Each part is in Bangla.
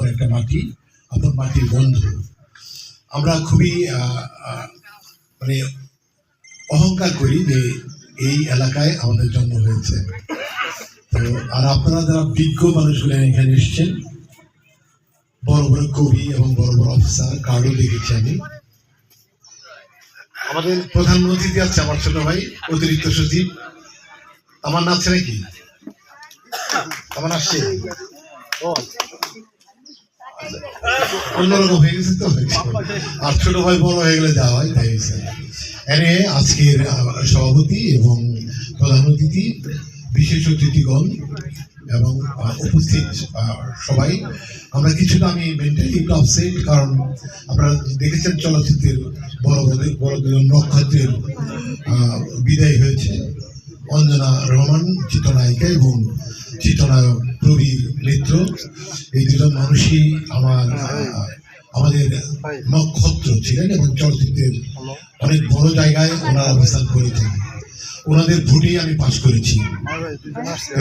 আপন একটা মাটি আপন মাটির বন্ধু। আমরা খুবই মানে অহংকার করি যে এই এলাকায় আমাদের জন্ম হয়েছে। তো, আর আপনারা যারা বিজ্ঞ মানুষগুলো এখানে এসছেন, বড় বড় কবি এবং বড় বড় অফিসার, কার্ডও দেখেছি আমি। আমাদের প্রধানমন্ত্রী আছে আমার ছোট ভাই, অতিরিক্ত সচিব। আমার নাচছে নাকি আমার আসছে অন্যরকম হয়ে গেছে তো। আর ছোট ভাই বড় হয়ে গেলে হয়, তাই এনে আজকের সভাপতি এবং প্রধান অতিথি, বিশেষ অতিথিগণ এবং উপস্থিত সবাই। আমরা কিছুটা আমি মেন্টালি একটু আপসেট কারণ আপনারা দেখেছেন চলচ্চিত্রের বড় বড় বড় নক্ষত্রের বিদায় হয়েছে। অঞ্জনা রহমান, চিত্রনায়িকা এবং চিত্রনায়ক প্রবীর মিত্র। এই দুজন মানুষই আমার, আমাদের নক্ষত্র ছিলেন এবং চলচ্চিত্রের অনেক বড় জায়গায় ওনারা অবস্থান করেছেন। ওনাদের ভোটেই আমি পাশ করেছি।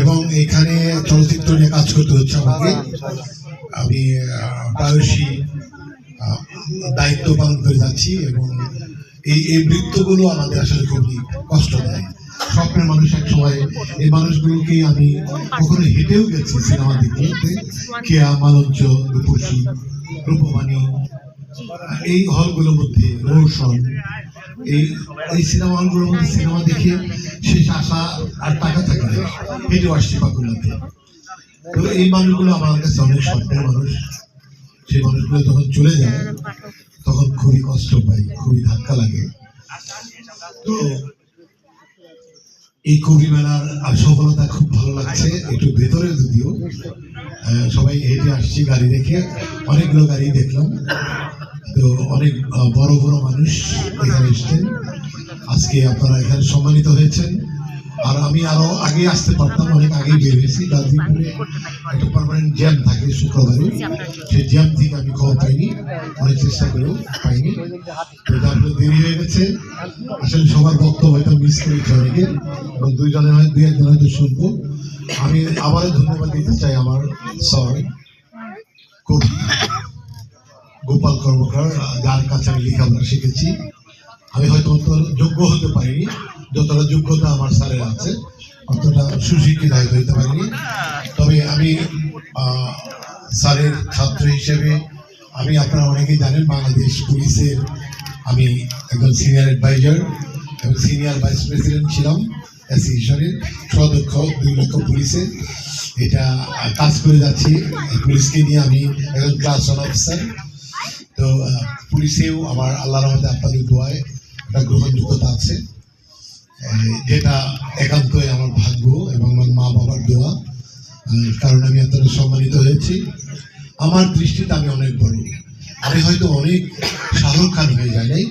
এবং এখানে চলচ্চিত্র নিয়ে কাজ করতে হচ্ছে আমাকে। আমি প্রায়শই দায়িত্ব পালন করে যাচ্ছি এবং এই এই নৃত্যগুলো আমাদের আসলে খুবই কষ্ট স্বপ্নের মানুষ এক সময় এই মানুষগুলোকে আমি কখনো হেঁটেও গেছি সিনেমা দেখতে। কেয়া মালঞ্চ রূপসী, রূপবাণী, এই হলগুলোর মধ্যে, রোশন, এই এই সিনেমা হলগুলোর মধ্যে সিনেমা দেখে শেষ আশা আর টাকা থাকে না হেঁটেও আসছি পাকুলাতে তো এই মানুষগুলো আমার কাছে অনেক স্বপ্নের মানুষ। সেই মানুষগুলো যখন চলে যায়, তখন খুবই কষ্ট পাই, খুবই ধাক্কা লাগে। তো এই কবি মেলার সফলতা খুব ভালো লাগছে। একটু ভেতরে যদিও সবাই হেঁটে আসছি গাড়ি দেখে। অনেকগুলো গাড়ি দেখলাম। তো অনেক বড় বড় মানুষ এখানে এসছেন। আজকে আপনারা এখানে সম্মানিত হয়েছেন। আর আমি আরও আগে আসতে পারতাম, অনেক আগে বের হয়েছি। গাজীপুরে একটা পার্মানেন্ট জ্যাম থাকে শুক্রবারে। সেই জ্যাম থেকে আমি খবর পাইনি, অনেক চেষ্টা করেও পাইনি। তো তারপরে দেরি হয়ে গেছে। আসলে সবার বক্তব্য হয়তো মিস করেছি অনেকে, এবং দুইজনের হয় দুই একজন হয়তো শুনব। আমি আবারও ধন্যবাদ দিতে চাই আমার স্যার কবি গোপাল কর্মকার, যার কাছে আমি লেখাপড়া শিখেছি। আমি হয়তো যোগ্য হতে পারিনি। যতটা যোগ্যতা আমার স্যারের আছে, অতটা সুশিক্ষিত হয়তো হইতে পারিনি। তবে আমি স্যারের ছাত্র হিসেবে আমি, আপনারা অনেকেই জানেন, বাংলাদেশ পুলিশের আমি একজন সিনিয়র অ্যাডভাইজার এবং সিনিয়র ভাইস প্রেসিডেন্ট ছিলাম ঈশ্বরের সদক্ষ দুই লক্ষ পুলিশের এটা কাজ করে যাচ্ছি। পুলিশকে নিয়ে আমি একজন ক্লাস ওয়ান অফিসার তো পুলিশেও আমার আল্লাহ রহমতে আপনাদের দোয়ায় একটা গ্রহণযোগ্যতা আছে। যেটা একান্তই আমার ভাগ্য এবং আমার মা বাবার দোয়া কারণ আমি এতটা সম্মানিত হয়েছি। আমার দৃষ্টিতে আমি অনেক বড়। আমি হয়তো অনেক শাহরুখ খান হয়ে যায় নাই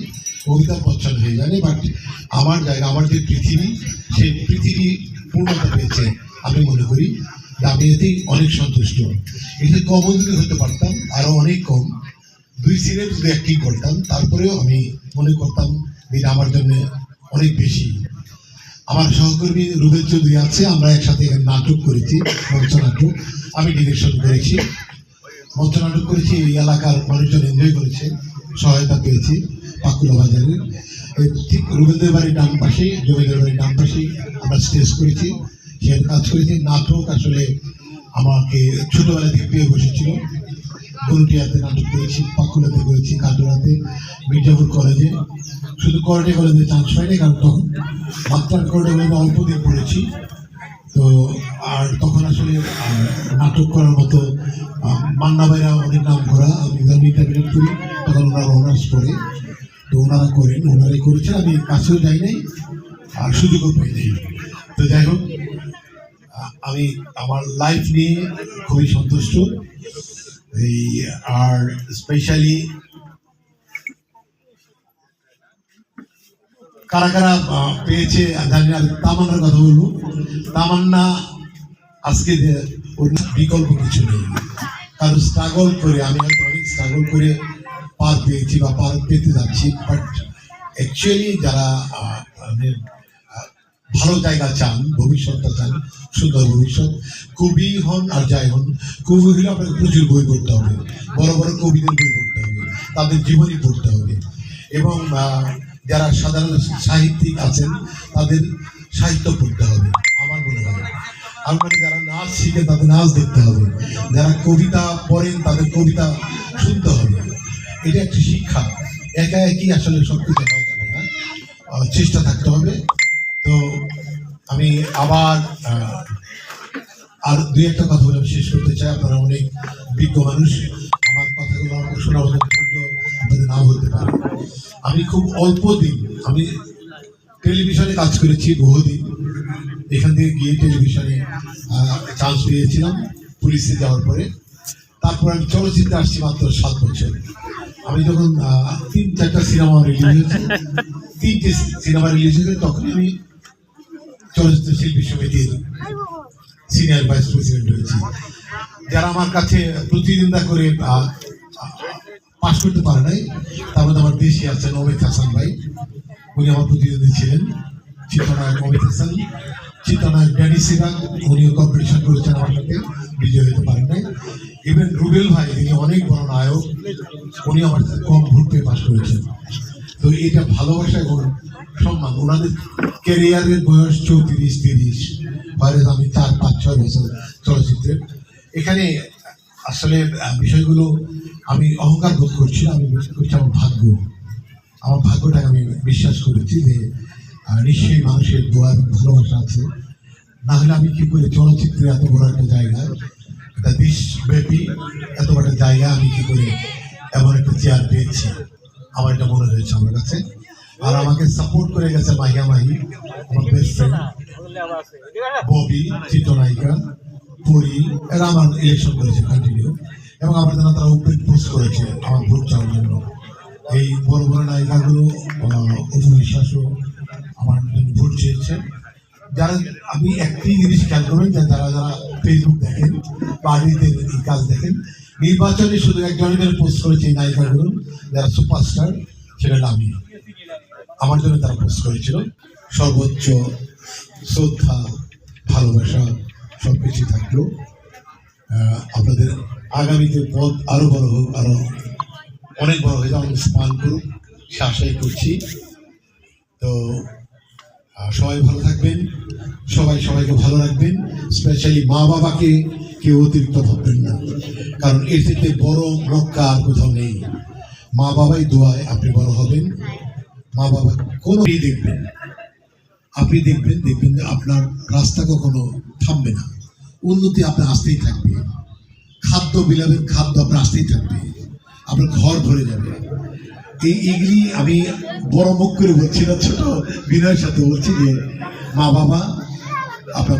অমিতাভ বচ্চন হয়ে যায় নাই বাট আমার জায়গা, আমার যে পৃথিবী, সেই পৃথিবী পূর্ণতা পেয়েছে আমি মনে করি আমি এতেই অনেক সন্তুষ্ট। এতে কমও যদি হতে পারতাম আরও অনেক কম। দুই সিনে যদি অ্যাক্টিং করতাম, তারপরেও আমি মনে করতাম এটা আমার জন্য অনেক বেশি। আমার সহকর্মী রুবেল চৌধুরী আছে, আমরা একসাথে এখানে নাটক করেছি মঞ্চ নাটক আমি ডিরেকশন করেছি। মঞ্চ নাটক করেছি, এই এলাকার মানুষজন এনজয় করেছে, সহায়তা পেয়েছি পাকুলা বাজারে। ঠিক রুবেলদের বাড়ির ডান পাশেই জমিদের বাড়ির ডান পাশেই আমরা স্টেজ করেছি, সেখানে কাজ করেছি। নাটক আসলে আমাকে ছোটোবেলা থেকে পেয়ে বসেছিল। গরুটিয়াতে নাটক করেছি, পাকুলাতে করেছি কাটোরাতে মির্জাপুর কলেজে। শুধু করটে কলেজে চান্স পাইনি, কারণ তখন মাত্রার করটে কলেজে অল্প দিন পড়েছি। তো, আর তখন আসলে নাটক করার মতো মান্না ভাইরা অনেক নাম করা, আমি যখন করি, তখন ওনারা অনার্স করে। তো ওনারা করেন, ওনারাই করেছেন, আমি কাছেও যাই নাই, আর সুযোগও পাই নাই। তো যাই হোক আমি আমার লাইফ নিয়ে খুবই সন্তুষ্ট। এই আর স্পেশালি কারা কারা পেয়েছে? জানি না তামান্নার কথা বলব। তামান্না আজকে ওর বিকল্প কিছু নেই। কারণ স্ট্রাগল করে আমি হয়তো অনেক স্ট্রাগল করে পার পেয়েছি বা পার পেতে যাচ্ছি বাট অ্যাকচুয়ালি যারা মানে, ভালো জায়গা চান, ভবিষ্যৎটা চান, সুন্দর ভবিষ্যৎ। কবি হন আর যাই হন কবি হলে আপনাকে প্রচুর বই পড়তে হবে, বড় বড় কবিদের বই পড়তে হবে, তাদের জীবনী পড়তে হবে। এবং যারা সাধারণ সাহিত্যিক আছেন, তাদের সাহিত্য পড়তে হবে, আমার মনে হয়। আর মানে যারা নাচ শিখে, তাদের নাচ দেখতে হবে। যারা কবিতা পড়েন, তাদের কবিতা শুনতে হবে। এটা একটি শিক্ষা। একা একই আসলে সব কিছু চেষ্টা থাকতে হবে। আমি আবার আর দুই একটা কথা বলে শেষ করতে চাই। আপনারা অনেক বিজ্ঞ মানুষ। আমার কথাগুলো শোনা ধৈর্য আপনাদের নাও হতে পারে। আমি খুব অল্প দিন, আমি টেলিভিশনে কাজ করেছি বহুদিন। এখান থেকে গিয়ে টেলিভিশনে চান্স পেয়েছিলাম পুলিশে যাওয়ার পরে। তারপর আমি চলচ্চিত্রে আসছি মাত্র সাত বছর। আমি যখন তিন, চারটা সিনেমা রিলিজ হয়েছে, তিনটে সিনেমা রিলিজ হয়েছে তখন আমি চলচ্চিত্র শিল্পী সমিতির সিনিয়র ভাইস প্রেসিডেন্ট হয়েছি যারা আমার কাছে প্রতিদ্বন্দ্বিতা করে পাশ করতে পারে নাই, তার মধ্যে আমার দেশে আছেন অমিত হাসান ভাই। উনি আমার প্রতিদ্বন্দ্বী ছিলেন। চিত্রনায়ক অমিত হাসান, চিত্রনায়ক ড্যানি সিরাজ, উনিও কম্পিটিশন করেছেন আমার সাথে, বিজয় হতে পারেন নাই। ইভেন রুবেল ভাই, তিনি অনেক বড় নায়ক উনি আমার কম ভোট পেয়ে পাশ করেছেন। তো এটা ভালোবাসা এবং সম্মান ওনাদের ক্যারিয়ারের বয়স চৌত্রিশ, তিরিশ। বাইরে আমি চার, পাঁচ, ছয় বছর চলচ্চিত্রে এখানে আসলে বিষয়গুলো আমি অহংকার বোধ করছি আমি করছি আমার ভাগ্য। আমার ভাগ্যটাকে আমি বিশ্বাস করেছি যে নিশ্চয়ই মানুষের দোয়া ভালোবাসা আছে। না হলে আমি কি করে চলচ্চিত্রে এত বড় একটা জায়গা, একটা দেশব্যাপী এত বড় একটা জায়গা আমি কি করে এমন একটা চেয়ার পেয়েছি? আমার এটা মনে হয়েছে আমার কাছে। আর আমাকে সাপোর্ট করে গেছে মাহিয়া মাহি আমার বেস্ট ফ্রেন্ড ববি, চিত্রনায়িকা, পরি, এরা আমার ইলেকশন করেছে কন্টিনিউ এবং আমার জন্য তারা উপরে পোস্ট করেছে আমার ভোট চাওয়ার জন্য। এই বড় বড় নায়িকাগুলো উপবিশ্বাসও আমার জন্য ভোট চেয়েছে। যারা, আমি একটি জিনিস খেয়াল করবেন যে যারা যারা ফেসবুক দেখেন পার্টিতে এই কাজ দেখেন, নির্বাচনে শুধু একজনের পোস্ট করেছে এই নায়িকাগুলো, যারা সুপারস্টার সেটা আমি আমার জন্য তারা পোস্ট করেছিল, সর্বোচ্চ শ্রদ্ধা, ভালোবাসা সব কিছু থাকল আপনাদের আগামীতে পথ আরও বড় হোক, আরও অনেক বড় হয়ে যাও আমাদের স্পান করুক, সে আশাই করছি। তো সবাই ভালো থাকবেন, সবাই সবাইকে ভালো রাখবেন, স্পেশালি মা বাবাকে কেউ অতিরিক্ত ভাববেন না, কারণ এর থেকে বড় মক্কা আর কোথাও নেই। মা বাবাই দোয়ায় আপনি বড় হবেন। মা বাবা দেখবেন আপনি দেখবেন দেখবেন যে আপনার রাস্তা কখনো থামবে না। উন্নতি আপনার আসতেই থাকবে। খাদ্য বিলাবেন, খাদ্য আপনার আসতেই থাকবে। আপনার ঘর ভরে যাবে। এই এগুলি আমি বড় মুখ করে বলছি না, ছোট বিনয়ের সাথে বলছি যে মা বাবা, আপনার